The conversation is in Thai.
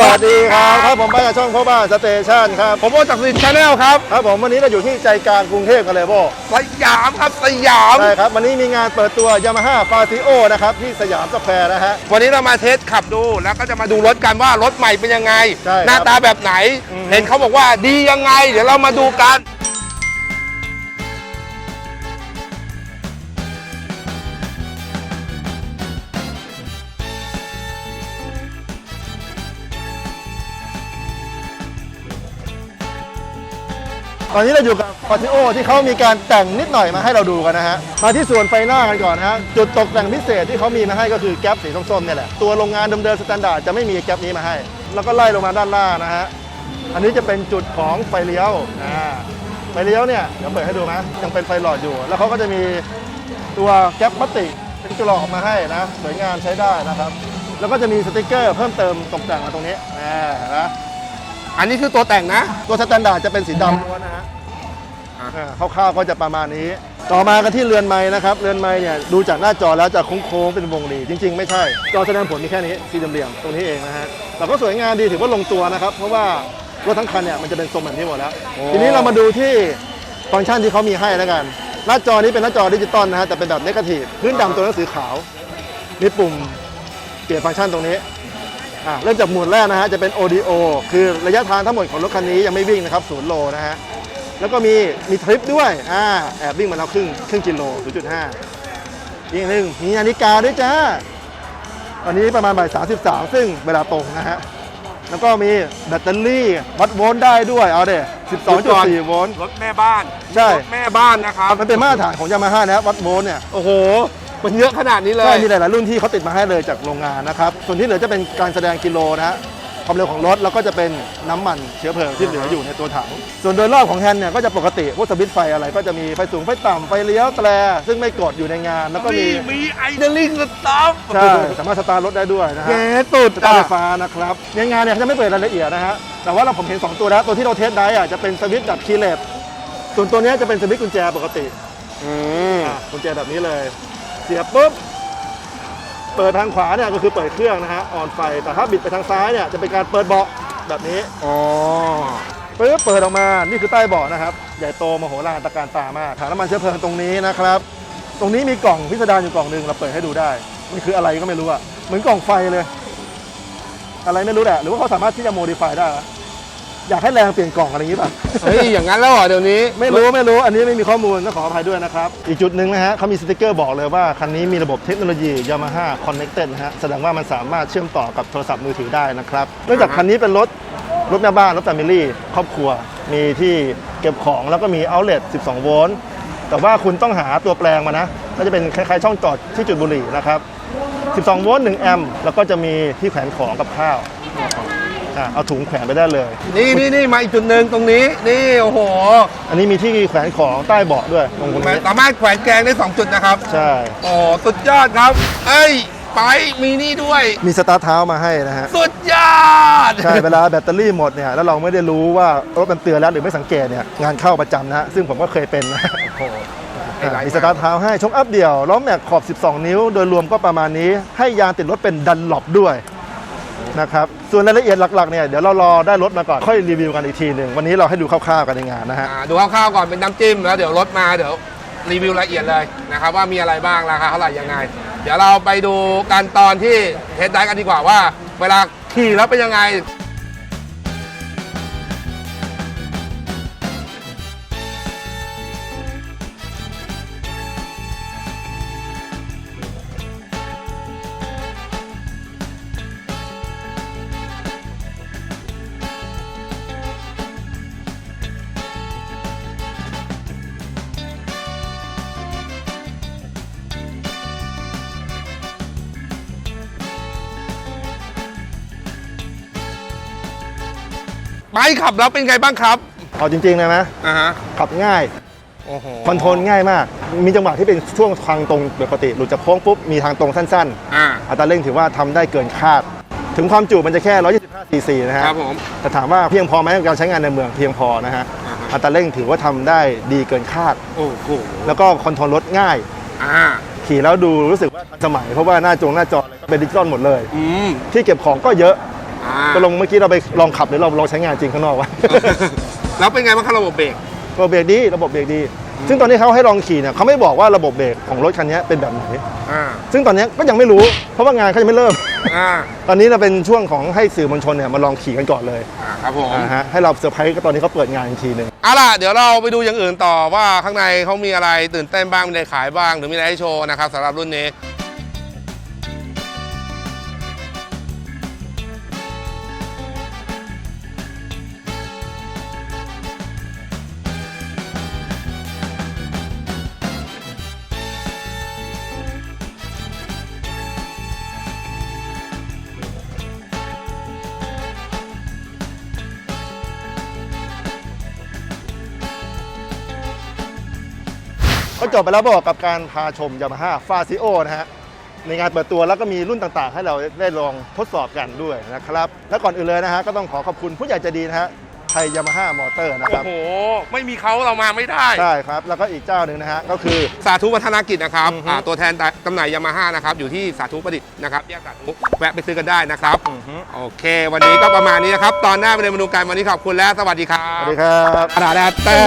วัสดีครับครับผมมาจากช่องพ่อบ้านสเตชันครับ ผมโอจากสินชาแนลครับ ครับผมวันนี้เราอยู่ที่ใจกลางกรุงเทพกันเลยโบสยามครับสยามใช่ครับ วันนี้มีงานเปิดตัวยามาฮ่าฟาซิโอนะครับที่สยามสแควร์นะฮะ วันนี้เรามาเทสขับดูแล้วก็จะมาดูรถกันว่ารถใหม่เป็นยังไง ใช่ครับ หน้าตาแบบไหนอืมเห็นเขาบอกว่าดียังไง เดี๋ยวเรามาดูกัน ตอนนี้เราอยู่กับฟาซิโอที่เขามีการแต่งนิดหน่อยมาให้เราดูกันนะฮะ มาที่ส่วนไฟหน้ากันก่อนนะฮะ จุดตกแต่งพิเศษที่เขามีมาให้ก็คือแก๊ปสีส้มๆเนี่ยแหละ ตัวโรงงานเดิมๆสแตนดาร์ดจะไม่มีแก๊ปนี้มาให้ แล้วก็ไล่ลงมาด้านล่างนะฮะ อันนี้จะเป็นจุดของไฟเลี้ยวอ่าไฟเลี้ยวเนี่ยเดี๋ยวเปิดให้ดูนะยังเป็นไฟหลอดอยู่ แล้วเขาก็จะมีตัวแก๊ปพลาสติกเป็นกรอบมาให้นะสวยงามใช้ได้นะครับ แล้วก็จะมีสติกเกอร์เพิ่มเติมตกแต่งมาตรงนี้นะ อันนี้คือตัวแต่งนะ ตัวสแตนดาร์ดจะเป็นสีดำล้วนนะฮะอะอ่าคร่าวๆก็จะประมาณนี้ ต่อมากันที่เรือนไม้นะครับ เรือนไม้เนี่ยดูจากหน้าจอแล้วจะโค้งๆเป็นวงรีจริง ๆ ไม่ใช่ จอแสดงผลมีแค่นี้สีเหลี่ยมๆตรงนี้เองนะฮะแต่ก็สวยงามดีถือว่าลงตัวนะครับ เพราะว่ารถทั้งคันเนี่ยมันจะเป็นทรงแบบนี้หมดแล้วทีนี้เรามาดูที่ฟังก์ชันที่เขามีให้แล้วกัน หน้าจอนี้เป็นหน้าจอดิจิตอลนะฮะแต่เป็นแบบเนกาทีฟพื้นดำตัวหนังสือขาว มีปุ่มเปลี่ยนฟังก์ชันตรงนี้อะ เริ่มจากหมวดแรกนะฮะจะเป็น ODO คือระยะทางทั้งหมดของรถคันนี้ยังไม่วิ่งนะครับศูนย์โลนะฮะแล้วก็มีมีทริปด้วยอ่าแอบวิ่งมาแล้วครึ่งครึ่งกิโล 0.5 อีกหนึ่งมีนาฬิกาด้วยจ้าตอนนี้ประมาณบ่าย33 ซึ่งเวลาตรงนะฮะแล้วก็มีแบตเตอรี่วัดโวลต์ได้ด้วยเอาเด้12.4โวลต์รถแม่บ้านใช่รถแม่บ้านนะครับมันเป็นมาตรฐานของยามาฮ่านะวัดโวลต์เนี่ยโอ้โห มันเยอะขนาดนี้เลใช่ยมีหลายๆรุ่นที่เขาติดมาให้เลยจากโรงงานนะครับ ส่วนที่เหลือจะเป็นการแสดงกิโลนะฮะความเร็วของรถแล้วก็จะเป็นน้ำมันเชื้อเพลิงที่เหลืออยู่ในตัวถัง ส่วนโดยรอบของแฮนด์เนี่ยก็จะปกติพวกสวิตช์ไฟอะไรก็จะมีไฟสูงไฟต่ำไฟเลี้ยวแตรซึ่งไม่กดอยู่ในงาน แล้วก็มีมีมีไอเดลิงสต็อปใช่สามารถสตาร์ทรถได้ด้วยนะฮะเก๋สุดสตาร์ทอะ ไฟฟ้านะครับในงานเนี่ยเขาจะไม่เปิดรายละเอียดนะฮะแต่ว่าเราผมเห็น 2 ตัวแล้ว ตัวที่เราเทสได้อะจะเป็นสวิตช์แบบคีย์เลสส่วนตัวเนี้ยจะเป็นสวิตช์กุญแจปกติอืม อะกุญแจแบบนี้เลย เสียบปุ๊บ เปิดทางขวาเนี่ยก็คือเปิดเครื่องนะฮะออนไฟ แต่ถ้าบิดไปทางซ้ายเนี่ยจะเป็นการเปิดเบาะแบบนี้อ๋อปึ๊บเปิดออกมานี่คือใต้เบาะนะครับ ใหญ่โตมโหฬารตระการตามากถังน้ำมันเชื้อเพลิงตรงนี้นะครับ ตรงนี้มีกล่องพิสดารอยู่กล่องหนึ่งเราเปิดให้ดูได้ มันคืออะไรก็ไม่รู้อะเหมือนกล่องไฟเลย อะไรไม่รู้แหละหรือว่าเขาสามารถที่จะโมดิฟายได้อะ อยากให้แรงเปลี่ยนกล่องอะไรอย่างนี้ป่ะ เฮ้ย อย่างนั้นแล้วเหรอเดี๋ยวนี้ ไม่รู้ไม่รู้อันนี้ไม่มีข้อมูลต้องขออภัยด้วยนะครับ อีกจุดหนึ่งนะฮะเขามีสติกเกอร์บอกเลยว่า คันนี้มีระบบเทคโนโลยี Yamaha Connected นะฮะแสดงว่ามันสามารถเชื่อมต่อกับโทรศัพท์มือถือได้นะครับเนื่องจากคันนี้เป็นรถรถแม่บ้านรถแฟมิลี่ครอบครัว มีที่เก็บของแล้วก็มี outlet 12 โวลต์แต่ว่าคุณต้องหาตัวแปลงมานะก็จะเป็นคล้ายๆช่องจอดที่จุดบุหรี่นะครับ 12 โวลต์1แอมป์แล้วก็จะมีที่แขวนของกับข้าว อะเอาถุงแขวนไปได้เลย นี่นี่นี่มาอีกจุดหนึ่งตรงนี้ นี่โอ้โหอันนี้มีที่แขวนของใต้เบาะด้วยตรงนี้สามารถแขวนแกงได้ 2 จุดนะครับ ใช่ โอ้สุดยอดครับ เอ้ย ไปมีนี่ด้วย มีสตาร์ทเท้ามาให้นะฮะ สุดยอด ใช่ เวลาแบตเตอรี่หมดเนี่ย แล้วเราไม่ได้รู้ว่ารถมันเตือนแล้วหรือไม่สังเกตเนี่ย งานเข้าประจำนะฮะ ซึ่งผมก็เคยเป็นนะโอ้โหอะมีสตาร์ทเท้าให้ชกอัพเดี่ยวล้อแม็กขอบ 12 นิ้ว โดยรวมก็ประมาณนี้ ให้ยางติดรถเป็นดันหลบด้วย นะครับส่วนรายละเอียดหลักๆเนี่ยเดี๋ยวเรารอได้รถมาก่อนค่อยรีวิวกันอีกทีหนึ่งวันนี้เราให้ดูคร่าวๆกันในงานนะฮะอ่าดูคร่าวๆก่อนเป็นน้ำจิ้มแล้วเดี๋ยวรถมาเดี๋ยวรีวิวละเอียดเลยนะครับว่ามีอะไรบ้างราคาเท่าไหร่ยังไง เดี๋ยวเราไปดูกันตอนที่เทสได้กันดีกว่าว่า เวลาขี่แล้วเป็นยังไง ไปขับแล้วเป็นไงบ้างครับเอาจริงๆนะนะอ่าฮะขับง่ายโอ้โหคอนโทรลง่ายมาก มีจังหวะที่เป็นช่วงทางตรงปกติหลุดจากโค้งปุ๊บมีทางตรงสั้นอ่า ๆ อัตราเร่งถือว่าทำได้เกินคาด ถึงความจุมันจะแค่ 125ซีซีนะฮะครับผม แต่ถามว่าเพียงพอไหมกับการใช้งานในเมืองเพียงพอนะฮะอ่าฮะ อัตราเร่งถือว่าทำได้ดีเกินคาด โอ้โหแล้วก็คอนโทรลรถง่าย อ่าขี่แล้วดูรู้สึกว่าทันสมัยเพราะว่าหน้าจงหน้าจออะไรก็เป็นดิจิตอลหมดเลย อืมที่เก็บของก็เยอะ อ่า ก็ลงเมื่อกี้เราไปลองขับหรือเราลองใช้งานจริงข้างนอกวะ แล้วเป็นไงบ้างครับระบบเบรก ระบบเบรกดีระบบเบรกดี ซึ่งตอนนี้เขาให้ลองขี่เนี่ยเขาไม่บอกว่าระบบเบรกของรถคันนี้เป็นแบบไหน อ่า ซึ่งตอนนี้ก็ยังไม่รู้ เพราะว่างานเขายังไม่เริ่ม อ่า ตอนนี้เราเป็นช่วงของให้สื่อมวลชนเนี่ยมาลองขี่กันก่อนเลยอ่าครับผมอ่าฮะให้เราเซอร์ไพรส์ก็ตอนนี้เขาเปิดงานอีกทีหนึ่งเอาล่ะ เดี๋ยวเราไปดูอย่างอื่นต่อว่าข้างในเขามีอะไรตื่นเต้นบ้างมีอะไรขายบ้าง หรือมีอะไรให้โชว์นะครับสำหรับรุ่นนี้ ก็จบไปแล้วบอกกับการพาชมยามาฮ่าฟาซิโอนะฮะในงานเปิดตัวแล้วก็มีรุ่นต่างๆ ให้เราได้ลองทดสอบกันด้วยนะครับ และก่อนอื่นเลยนะฮะก็ต้องขอขอบคุณผู้ใหญ่ใจดีนะฮะไทยยามาฮ่ามอเตอร์นะคโอ้รับโห ไม่มีเขาเรามาไม่ได้ ใช่ครับแล้วก็อีกเจ้าหนึ่งนะฮะก็คือ สาธุวัฒนกิจนะครับอือฮึอ่าตัวแทนจำหน่ายยามาฮ่านะครับอยู่ที่สาธุประดิษฐ์นะครับแยกสาธุแวะไปซื้อกันได้นะครับโอเค วันนี้ก็ประมาณนี้นะครับ ตอนหน้าไปเรียนมาดูกันวันนี้ขอบคุณและสวัสดีครัสบวัสดีครับกระดาษแต่